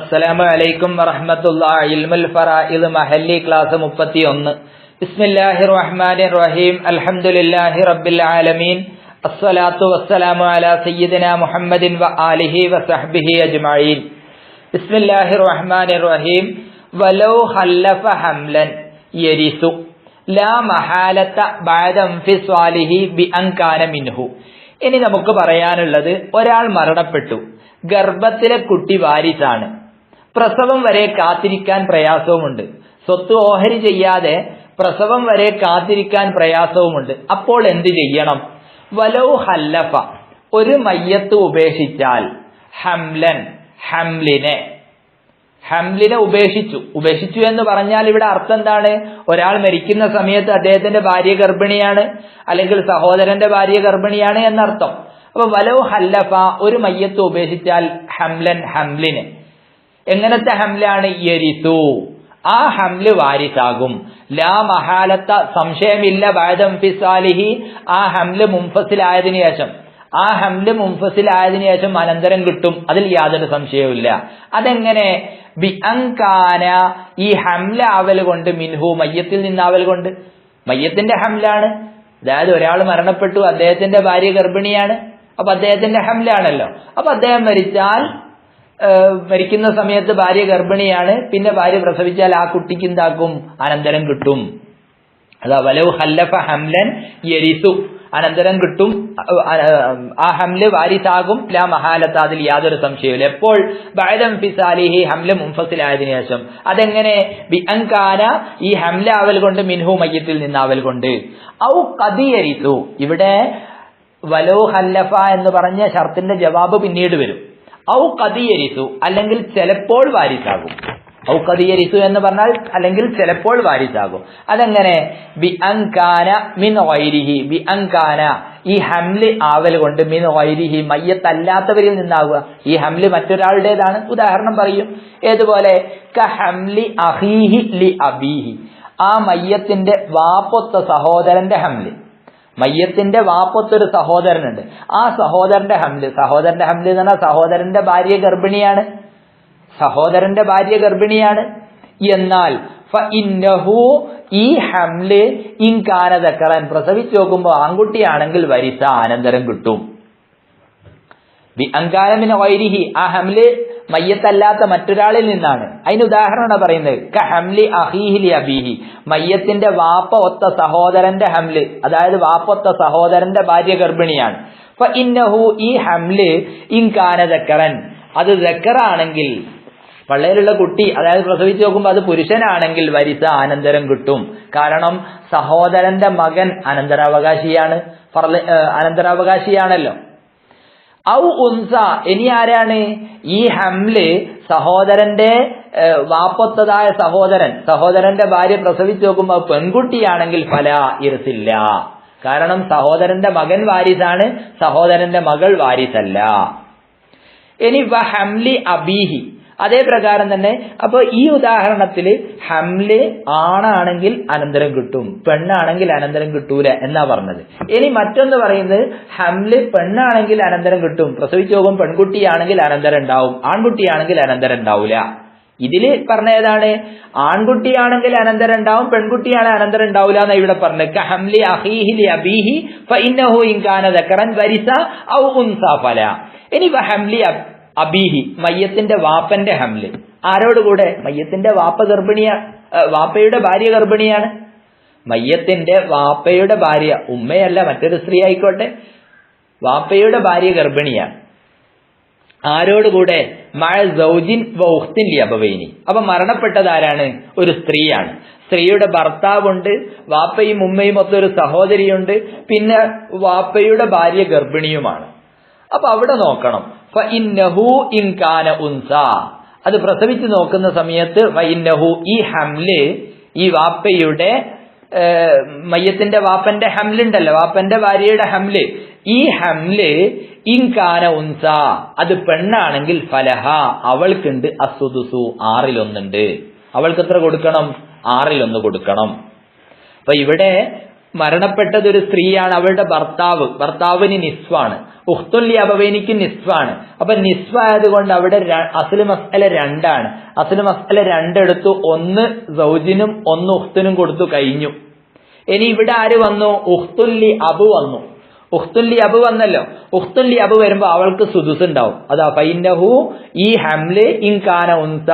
അസ്സലാമു അലൈക്കും ക്ലാസ് ഇൽമുൽ ഫറായിദ് മഹല്ലി ക്ലാസ് ബിസ്മില്ലാഹിർ റഹ്മാനിർ റഹീം. അൽഹംദുലില്ലാഹി റബ്ബിൽ ആലമീൻ. അസ്സലാത്തു വസ്സലാമു അലാ സയ്യിദിന മുഹമ്മദിൻ വ ആലിഹി വസഹ്ബിഹി അജ്മഈൻ. ബിസ്മില്ലാഹിർ റഹ്മാനിർ റഹീം. വലൗ ഹല്ലഫ ഹംലൻ യരിസു. ലാ മഹാലത്ത ഫി ബി മിൻഹു. ഇനി നമുക്ക് പറയാനുള്ളത് ഒരാൾ മരണപ്പെട്ടു. ഗർഭത്തിലെ കുട്ടി വാരിസാണ്. പ്രസവം വരെ കാത്തിരിക്കാൻ പ്രയാസവുമുണ്ട്. സ്വത്ത് ഓഹരി ചെയ്യാതെ പ്രസവം വരെ കാത്തിരിക്കാൻ പ്രയാസവുമുണ്ട്. അപ്പോൾ എന്ത് ചെയ്യണം? വലൗ ഹല്ലഫ ഒരു മയ്യത്ത് ഉപേക്ഷിച്ചാൽ. ഹംലൻ ഹംലിനെ. ഹംലിനെ ഉപേക്ഷിച്ചു. ഉപേക്ഷിച്ചു എന്ന് പറഞ്ഞാൽ ഇവിടെ അർത്ഥം എന്താണ്? ഒരാൾ മരിക്കുന്ന സമയത്ത് അദ്ദേഹത്തിന്റെ ഭാര്യ ഗർഭിണിയാണ് അല്ലെങ്കിൽ സഹോദരന്റെ ഭാര്യ ഗർഭിണിയാണ് എന്നർത്ഥം. അപ്പൊ വലൗ ഹല്ലഫ ഒരു മയ്യത്ത് ഉപേക്ഷിച്ചാൽ ഹംലൻ ഹംലിന്. എങ്ങനത്തെ ഹംലാണ് യരിസു ആ ഹംൽ വാരിസാകും. ലാ മഹാലത്ത സംശയമില്ല ബാദം ഫിസാലിഹി ആ ഹംൽ മുംഫസിലായതിനു ശേഷം. ആ ഹംൽ മുംഫസിലായതിനു ശേഷം അനന്തരം കിട്ടും. അതിൽ യാതൊരു സംശയവുമില്ല. അതെങ്ങനെ? ബി അങ്കാന ഈ ഹംല ആവൽ കൊണ്ട് മിൻഹു മയ്യത്തിൽ നിന്നാവൽ കൊണ്ട്. മയ്യത്തിന്റെ ഹംലാണ്. അതായത് ഒരാൾ മരണപ്പെട്ടു അദ്ദേഹത്തിന്റെ ഭാര്യ ഗർഭിണിയാണ്. അപ്പൊ അദ്ദേഹത്തിന്റെ ഹംലാണല്ലോ. അപ്പൊ അദ്ദേഹം മരിച്ചാൽ മരിക്കുന്ന സമയത്ത് ഭാര്യ ഗർഭിണിയാണ്. പിന്നെ ഭാര്യ പ്രസവിച്ചാൽ ആ കുട്ടിക്ക് എന്താക്കും? അനന്തരം കിട്ടും. അതാ വലവ് ഹല്ലഫ ഹംലൻ യരിസു. അനന്തരം കിട്ടും. ആ ഹംൽ വാരിസാകും. ലാ മഹാലത്ത് അതിൽ യാതൊരു സംശയവും എപ്പോൾ? ബഴദം ഫിസാലിഹി ഹംല മുംഫസിലായതിനു ശേഷം. അതെങ്ങനെ? ബി അങ്കാന ഈ ഹംല അവൽ കൊണ്ട് മിൻഹു മയ്യത്തിൽ അവൽ കൊണ്ട്. ഔ കതിയരിസു ഇവിടെ വലോ ഹല്ലഫ എന്ന് പറഞ്ഞ ഷർത്തിന്റെ ജവാബ് പിന്നീട് വരും. ഔ കതിയരിസു അല്ലെങ്കിൽ ചിലപ്പോൾ വാരിസാകും. ഔ കതിയരിസു എന്ന് പറഞ്ഞാൽ അല്ലെങ്കിൽ ചിലപ്പോൾ വാരിസാകും. അതെങ്ങനെ? ബി അങ്കാന മിൻ വൈരിഹി ബി അങ്കാന ഈ ഹംലി ആവൽ കൊണ്ട് മിൻ വൈരിഹി മയ്യത്തല്ലാത്തവരിൽ നിന്നാവുക. ഈ ഹംലി മറ്റൊരാളുടേതാണ്. ഉദാഹരണം പറയും. ഏതുപോലെ? ക ഹംലി അഹീഹി ലി അബീഹി. ആ മയ്യത്തിന്റെ വാപ്പൊത്ത സഹോദരന്റെ ഹംൽ. മയ്യത്തിന്റെ വാപ്പത്തൊരു സഹോദരനുണ്ട്. ആ സഹോദരന്റെ ഹംൽ. സഹോദരന്റെ ഹംൽ എന്ന് പറഞ്ഞാൽ സഹോദരന്റെ ഭാര്യ ഗർഭിണിയാണ്. സഹോദരന്റെ ഭാര്യ ഗർഭിണിയാണ്. എന്നാൽ ഈ ഹംൽ ഇൻകാനതക്കറൻ പ്രസവിച്ചു നോക്കുമ്പോൾ ആൺകുട്ടിയാണെങ്കിൽ വരിസ അനന്തരം കിട്ടും. അങ്കാരമിന് വൈരിഹി ആ ഹംൽ മയ്യത്തല്ലാത്ത മറ്റൊരാളിൽ നിന്നാണ്. അതിന് ഉദാഹരണമാണ് പറയുന്നത്. ക ഹംലി അഹീഹിലി അബീഹി. മയ്യത്തിന്റെ വാപ്പ ഒത്ത സഹോദരന്റെ ഹംൽ. അതായത് വാപ്പൊത്ത സഹോദരന്റെ ഭാര്യ ഗർഭിണിയാണ്. അപ്പൊ ഇന്നഹു ഈ ഹംൽ ഇൻകാനതക്കറൻ അത് ദക്കറാണെങ്കിൽ പള്ളയിലുള്ള കുട്ടി അതായത് പ്രസവിച്ചു നോക്കുമ്പോൾ അത് പുരുഷനാണെങ്കിൽ വരിസ അനന്തരം കിട്ടും. കാരണം സഹോദരന്റെ മകൻ അനന്തരാവകാശിയാണ്. അനന്തരാവകാശിയാണല്ലോ. ഔ ഉൻസ ഇനി ആരാണ്? ഈ ഹംൽ സഹോദരന്റെ വാപ്പത്തതായ സഹോദരൻ. സഹോദരന്റെ ഭാര്യ പ്രസവിച്ചു നോക്കുമ്പോൾ പെൺകുട്ടിയാണെങ്കിൽ ഫല ഇരുത്തില്ല കാരണം സഹോദരന്റെ മകൻ വാരിസാണ് സഹോദരന്റെ മകൾ വാരിസല്ല. ഇനി വ ഹംലി അബീഹി. അതേ പ്രകാരം തന്നെ അപ്പൊ ഈ ഉദാഹരണത്തിൽ ഹംൽ ആണാണെങ്കിൽ അനന്തരം കിട്ടും പെണ്ണാണെങ്കിൽ അനന്തരം കിട്ടൂല എന്നാ പറഞ്ഞത്. ഇനി മറ്റൊന്ന് പറയുന്നത് ഹംൽ പെണ്ണാണെങ്കിൽ അനന്തരം കിട്ടും പ്രസവിച്ചു പോകും പെൺകുട്ടിയാണെങ്കിൽ അനന്തരം ഉണ്ടാവും ആൺകുട്ടിയാണെങ്കിൽ അനന്തരം ഉണ്ടാവൂല. ഇതിൽ പറഞ്ഞ ഏതാണ്? ആൺകുട്ടിയാണെങ്കിൽ അനന്തരം ഉണ്ടാവും പെൺകുട്ടിയാണ് അനന്തരം ഉണ്ടാവില്ല എന്നാ ഇവിടെ പറഞ്ഞത്. അബീഹി വരിസ ഔ ഉൻസാ ഫല. ഇനി ഹംലി അബീഹി മയ്യത്തിന്റെ വാപ്പന്റെ ഹംൽ. ആരോടുകൂടെ മയ്യത്തിന്റെ വാപ്പ ഗർഭിണിയ വാപ്പയുടെ ഭാര്യ ഗർഭിണിയാണ്. മയ്യത്തിന്റെ വാപ്പയുടെ ഭാര്യ ഉമ്മയല്ല മറ്റൊരു സ്ത്രീ ആയിക്കോട്ടെ. വാപ്പയുടെ ഭാര്യ ഗർഭിണിയാണ് ആരോടുകൂടെ മഴ സൗജിൻ വൗഹ്തിൻ ലിയബവൈനി അപ്പൊ മരണപ്പെട്ടത് ആരാണ്? ഒരു സ്ത്രീയാണ്. സ്ത്രീയുടെ ഭർത്താവുണ്ട് വാപ്പയും ഉമ്മയും ഒത്തൊരു സഹോദരിയുണ്ട് പിന്നെ വാപ്പയുടെ ഭാര്യ ഗർഭിണിയുമാണ്. അപ്പൊ അവിടെ നോക്കണം. അത് പ്രസവിച്ച് നോക്കുന്ന സമയത്ത് ഫഇന്നഹു ഈ ഹംൽ ഈ വാപ്പയുടെ മയ്യത്തിന്റെ വാപ്പന്റെ ഹംലുണ്ടല്ലോ. വാപ്പന്റെ ഭാര്യയുടെ ഹംൽ. ഈ ഹംൽ ഇൻകാന ഉൻസ. അത് പെണ്ണാണെങ്കിൽ ഫലഹ. അവൾക്കുണ്ട് അസുദുസു ആറിലൊന്നുണ്ട്. അവൾക്ക് എത്ര കൊടുക്കണം? ആറിലൊന്ന് കൊടുക്കണം. അപ്പൊ ഇവിടെ മരണപ്പെട്ടത് ഒരു സ്ത്രീയാണ് അവളുടെ ഭർത്താവ്. ഭർത്താവിന് നിസ്വാണ്. ഉഖ്തുല്ലി അബവേനിക്ക് നിസ്വാണ്. അപ്പൊ നിസ്വ ആയതുകൊണ്ട് അവിടെ അസൽ മസ്അല രണ്ടാണ്. അസൽ മസ്അല രണ്ടെടുത്തു. ഒന്ന് സൗജിനും ഒന്ന് ഉഖ്തിനും കൊടുത്തു കഴിഞ്ഞു. ഇനി ഇവിടെ ആര് വന്നു? ഉഖ്തുല്ലി അബു വന്നു. ഉഖ്തുല്ലി അബു വന്നല്ലോ. ഉഖ്തുല്ലി അബു വരുമ്പോ അവൾക്ക് സുദുസ് ഉണ്ടാവും അതാ ഫൈനഹു ഈ ഹംലെ ഇൻ കാന ഉൻസ.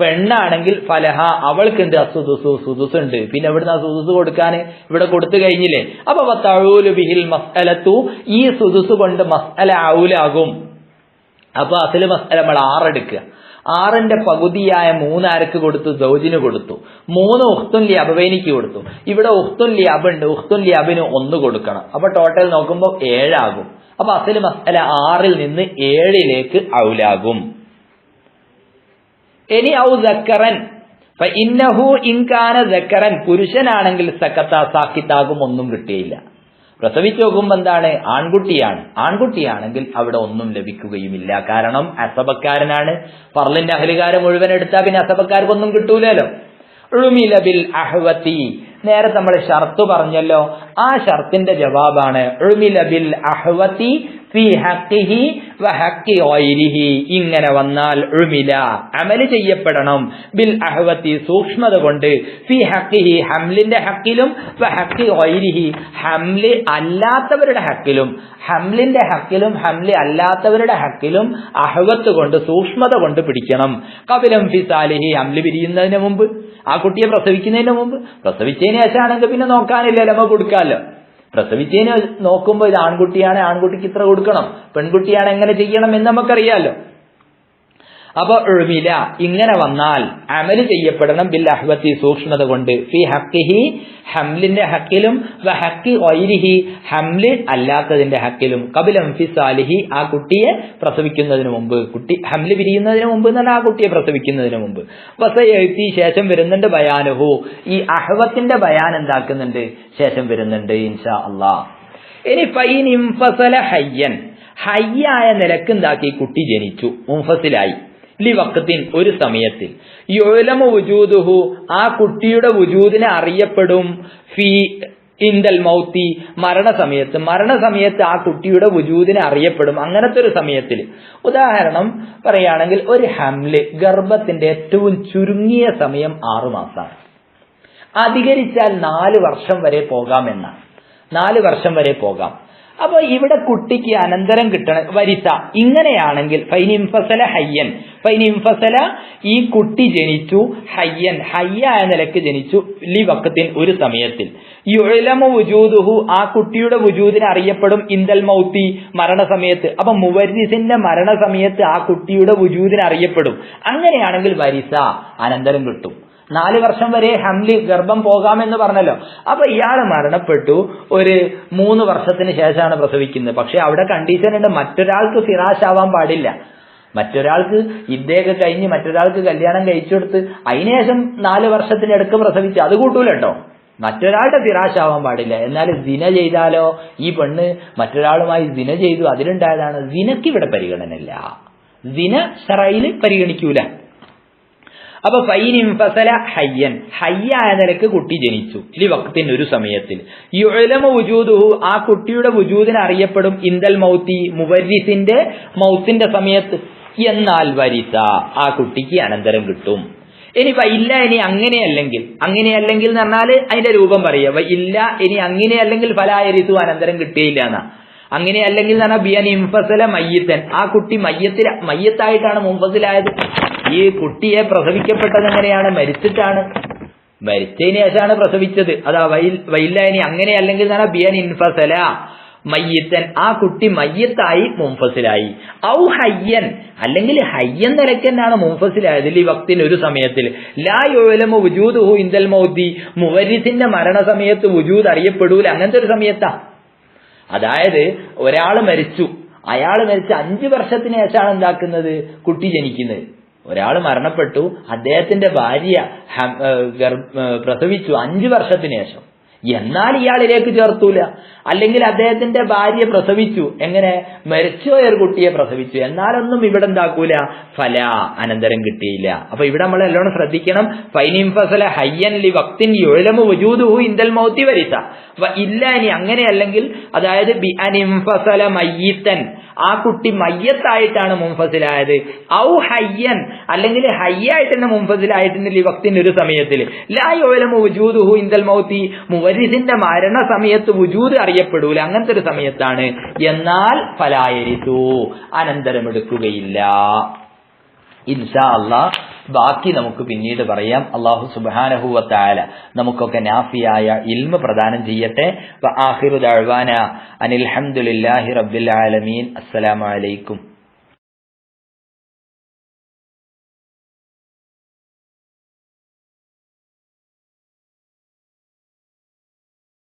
പെണ്ണാണെങ്കിൽ ഫലഹ അവൾക്കുണ്ട് അസുദുസു സുദുസ് ഉണ്ട് പിന്നെ ഇവിടുന്ന് ആ സുദുസ് കൊടുക്കാൻ ഇവിടെ കൊടുത്തു കഴിഞ്ഞില്ലേ? അപ്പൊ തഴൂലു ബിഹിൽ മസ്അലത്തു ഈ സുദുസ് കൊണ്ട് മസ്അല ഔലാകും. അപ്പൊ അസൽ മസ്അല നമ്മൾ ആറെടുക്കുക. ആറിന്റെ പകുതിയായ മൂന്നാർക്ക് കൊടുത്തു? സൗജിന് കൊടുത്തു. മൂന്ന് ഉഖ്തുൻ ലിയബവേനിക്ക് കൊടുത്തു. ഇവിടെ ഉഖ്തുൻ ലിയബ് ഉണ്ട് ഉഖ്തുൻ ലിയബിന് ഒന്ന് കൊടുക്കണം. അപ്പൊ ടോട്ടൽ നോക്കുമ്പോൾ ഏഴാകും. അപ്പൊ അസൽ മസ്അല ആറിൽ നിന്ന് ഏഴിലേക്ക് ഔലാകും. ഇനി ഔ സക്കറൻ. ഇന്നഹു ഇൻകാന സക്കറൻ. പുരുഷനാണെങ്കിൽ സക്കത്ത സാക്കിത്താകും ഒന്നും കിട്ടിയില്ല. പ്രസവിച്ചു നോക്കുമ്പോ എന്താണ്? ആൺകുട്ടിയാണ്. ആൺകുട്ടിയാണെങ്കിൽ അവിടെ ഒന്നും ലഭിക്കുകയുമില്ല. കാരണം അസബക്കാരനാണ് പറലിന്റെ അഹലികാരം മുഴുവൻ എടുത്താൽ പിന്നെ അസബക്കാർക്കൊന്നും കിട്ടൂലല്ലോ. ഉഴുമില ബിൽ അഹ്വത്തി. നേരെ നമ്മൾ ഷർത്ത് പറഞ്ഞല്ലോ. ആ ഷർത്തിന്റെ ജവാബാണ് ഉഴുമില ബിൽ അഹ്വത്തി ഫി വ ഇങ്ങനെ വന്നാൽ ഉമില. അമൽ ചെയ്യപ്പെടണം. ബിൽ അഹ്വത്തി സൂക്ഷ്മത കൊണ്ട്. ഫി ഹക്കിഹി ഹംലിന്റെ ഹക്കിലും വ ഹക്കി ഓയിരിഹി ഹംലി അല്ലാത്തവരുടെ ഹക്കിലും ഹംലിന്റെ ഹക്കിലും ഹംലി അല്ലാത്തവരുടെ ഹക്കിലും അഹ്വത്ത് കൊണ്ട് സൂക്ഷ്മത കൊണ്ട് പിടിക്കണം. കപിലം ഫി സാലിഹി ഹംലി പിരിയുന്നതിന് മുമ്പ്. ആ കുട്ടിയെ പ്രസവിക്കുന്നതിന് മുമ്പ്. പ്രസവിച്ചതിന് ശേഷമാണെങ്കിൽ പിന്നെ നോക്കാനില്ല ലമ കൊടുക്കാമല്ലോ പ്രസവിച്ചതിന് നോക്കുമ്പോൾ ഇത് ആൺകുട്ടിയാണ് ആൺകുട്ടിക്ക് ഇത്ര കൊടുക്കണം. പെൺകുട്ടിയാണ് എങ്ങനെ ചെയ്യണം എന്ന് നമുക്കറിയാലോ. അപ്പൊ എഴുമില ഇങ്ങനെ വന്നാൽ അമൽ ചെയ്യപ്പെടണം ബിൽ അഹ്വത്തി സൂക്ഷ്മത കൊണ്ട്. ഫി ഹക്കിഹി ഹംലിന്റെ ഹക്കിലും വ ഹക്കി ഒയിരിഹി ഹംൽ അല്ലാത്തതിന്റെ ഹക്കിലും. കപിലം ഫി സാലിഹി ആ കുട്ടിയെ പ്രസവിക്കുന്നതിന് മുമ്പ്. കുട്ടി ഹംൽ പിരിയുന്നതിന് മുമ്പ് എന്നല്ല ആ കുട്ടിയെ പ്രസവിക്കുന്നതിന് മുമ്പ്. വസ എഴുത്തി ശേഷം വരുന്നുണ്ട് ബയാനുഹു. ഈ അഹ്വത്തിന്റെ ബയാൻ എന്താക്കുന്നുണ്ട്? ശേഷം വരുന്നുണ്ട് ഇൻഷാ അള്ളാ. ഇനി ഫൈൻ ഇംഫസല ഹയ്യൻ. ഹയ്യായ നിലയ്ക്ക് എന്താക്കി? കുട്ടി ജനിച്ചു. മുംഫസിലായി. ലി വക്കത്തിൻ ഒരു സമയത്തിൽ. യുലമ വുജൂദുഹു ആ കുട്ടിയുടെ വുജൂദിനെ അറിയപ്പെടും. ഫീ ഇന്തൽ മൗത്തി മരണസമയത്ത്. മരണസമയത്ത് ആ കുട്ടിയുടെ വുജൂദിനെ അറിയപ്പെടും. അങ്ങനത്തെ ഒരു സമയത്തിൽ. ഉദാഹരണം പറയുകയാണെങ്കിൽ ഒരു ഹംൽ ഗർഭത്തിന്റെ ഏറ്റവും ചുരുങ്ങിയ സമയം ആറുമാസമാണ് അധികരിച്ചാൽ നാല് വർഷം വരെ പോകാമെന്നാണ്. നാല് വർഷം വരെ പോകാം. അപ്പൊ ഇവിടെ കുട്ടിക്ക് അനന്തരം കിട്ടണം വരിസ ഇങ്ങനെയാണെങ്കിൽ ഫൈനിംഫസല ഹയ്യൻ. ഫൈനിംഫസല ഈ കുട്ടി ജനിച്ചു ഹയ്യൻ. ഹയ്യായ നിലയ്ക്ക് ജനിച്ചു ലി വക്കത്തിൻ ഒരു സമയത്തിൽ. യുഴലമ വുജൂദുഹു ആ കുട്ടിയുടെ വുജൂദിനെ അറിയപ്പെടും ഇന്ദൽ മൗത്തി മരണസമയത്ത്. അപ്പൊ മുവരിസിന്റെ മരണസമയത്ത് ആ കുട്ടിയുടെ വുജൂദിനെ അറിയപ്പെടും. അങ്ങനെയാണെങ്കിൽ വരിസ അനന്തരം കിട്ടും. നാല് വർഷം വരെ ഹംലി ഗർഭം പോകാമെന്ന് പറഞ്ഞല്ലോ. അപ്പൊ ഇയാൾ മരണപ്പെട്ടു. ഒരു മൂന്ന് വർഷത്തിന് ശേഷമാണ് പ്രസവിക്കുന്നത്. പക്ഷെ അവിടെ കണ്ടീഷൻ ഉണ്ട്. മറ്റൊരാൾക്ക് ഫിറാശാവാൻ പാടില്ല. മറ്റൊരാൾക്ക് ഇദ്ദേഹം കഴിഞ്ഞ് മറ്റൊരാൾക്ക് കല്യാണം കഴിച്ചു കൊടുത്ത് അതിനുശേഷം നാല് വർഷത്തിനടുക്ക് പ്രസവിച്ച് അത് കൂട്ടൂലട്ടോ മറ്റൊരാളുടെ ഫിറാശാവാൻ പാടില്ല. എന്നാൽ ദിന ചെയ്താലോ? ഈ പെണ്ണ് മറ്റൊരാളുമായി ദിന ചെയ്തു. അതിലുണ്ടായതാണ് ദിനക്ക് ഇവിടെ പരിഗണനയില്ല. ദിന ഷറയിൽ പരിഗണിക്കൂല. അപ്പൊ ഫൈൻ ഫസല ഹയ്യൻ. ഹയ്യായ നിലയ്ക്ക് കുട്ടി ജനിച്ചു. ഈ വക്തിൻ ഒരു സമയത്തിൽ. യുഴലമ വുജൂദുഹു ആ കുട്ടിയുടെ വുജൂദിന് അറിയപ്പെടും ഇന്ദൽ മൗത്തി മുവരിസിന്റെ മൗത്തിന്റെ സമയത്ത്. എന്നാൽ വരിസ ആ കുട്ടിക്ക് അനന്തരം കിട്ടും. ഇനി ഇല്ല ഇനി അങ്ങനെയല്ലെങ്കിൽ. അങ്ങനെയല്ലെങ്കിൽ എന്ന് പറഞ്ഞാൽ അതിന്റെ രൂപം പറയുക. ഇല്ല ഇനി അങ്ങനെയല്ലെങ്കിൽ ഫലായരിസു അനന്തരം കിട്ടിയില്ല എന്നാ. അങ്ങനെയല്ലെങ്കിൽ എന്ന് പറഞ്ഞാൽ ബിയൻ ഇംഫസല മയ്യത്തൻ. ആ കുട്ടി മയ്യത്തിൽ മയ്യത്തായിട്ടാണ് മുംഫസിലായത് ഈ കുട്ടിയെ പ്രസവിക്കപ്പെട്ടത് എങ്ങനെയാണ്? മരിച്ചിട്ടാണ്. മരിച്ചതിന് ശേഷമാണ് പ്രസവിച്ചത്. അതാ വൈൽ വൈല്ല അങ്ങനെ അല്ലെങ്കിൽ എന്ന് ബിയൻ ഇൻഫസല മയ്യത്തൻ. ആ കുട്ടി മയ്യത്തായി മുംഫസിലായി ഔ ഹയ്യൻ. അല്ലെങ്കിൽ ഹയ്യൻ നിലയ്ക്കെന്നാണ് മുംഫസിലായത് ഈ വക്തിന് ഒരു സമയത്തിൽ. ലാ യോലമോ വുജൂദ് ഹു മൗദി മുവരിസിന്റെ മരണസമയത്ത് വുജൂദ് അറിയപ്പെടൂല. അങ്ങനത്തെ ഒരു സമയത്താ. അതായത് ഒരാൾ മരിച്ചു. അയാൾ മരിച്ച അഞ്ചു വർഷത്തിന് ശേഷമാണ് എന്താക്കുന്നത്? കുട്ടി ജനിക്കുന്നത്. ഒരാൾ മരണപ്പെട്ടു അദ്ദേഹത്തിന്റെ ഭാര്യ പ്രസവിച്ചു അഞ്ചു വർഷത്തിന് ശേഷം. എന്നാൽ ഇയാളിലേക്ക് ചേർത്തൂല. അല്ലെങ്കിൽ അദ്ദേഹത്തിന്റെ ഭാര്യ പ്രസവിച്ചു. എങ്ങനെ? മരിച്ചോയർ ഒരു കുട്ടിയെ പ്രസവിച്ചു. എന്നാലൊന്നും ഇവിടെ എന്താക്കൂല. ഫല അനന്തരം കിട്ടിയില്ല. അപ്പൊ ഇവിടെ നമ്മൾ എല്ലാവരും ശ്രദ്ധിക്കണം. ഫൈനിം ഫസല ഹയ്യൻ ലി വക്തിൻ യുഴലമു വജൂദുഹു ഇന്ദൽ മൗത്തി വരിസ. ഇല്ല ഇനി അങ്ങനെ അല്ലെങ്കിൽ അതായത് ബി അനിം ഫസല മയ്യിത്തൻ. ആ കുട്ടി മയ്യത്തായിട്ടാണ് മുംഫസിലായത് ഔ ഹയ്യൻ അല്ലെങ്കിൽ ഹയ്യായിട്ട് തന്നെ മുൻഫസിലായിട്ടുണ്ട് ഈ വക്തിന്റെ ഒരു സമയത്തിൽ. ലാ യോലമു വുജൂദുഹു ഇന്ദൽ മൗത്തി. മുവരിസിന്റെ മരണ സമയത്ത് വുജൂദ് അറിയപ്പെടൂല. അങ്ങനത്തെ ഒരു സമയത്താണ്. എന്നാൽ ഫലായരിത്തു. അനന്തരം എടുക്കുകയില്ല ഇൻഷാ അള്ളാ ബാക്കി നമുക്ക് പിന്നീട് പറയാം. അള്ളാഹു സുബാനഹുവത്തായ നമുക്കൊക്കെ നാഫിയായ ഇൽമ പ്രദാനം ചെയ്യട്ടെ. വ ആഖിറു ദഅ്വാന അനിൽ ഹംദുലില്ലാഹി റബ്ബിൽ ആലമീൻ. അസ്സലാമു അലൈക്കും.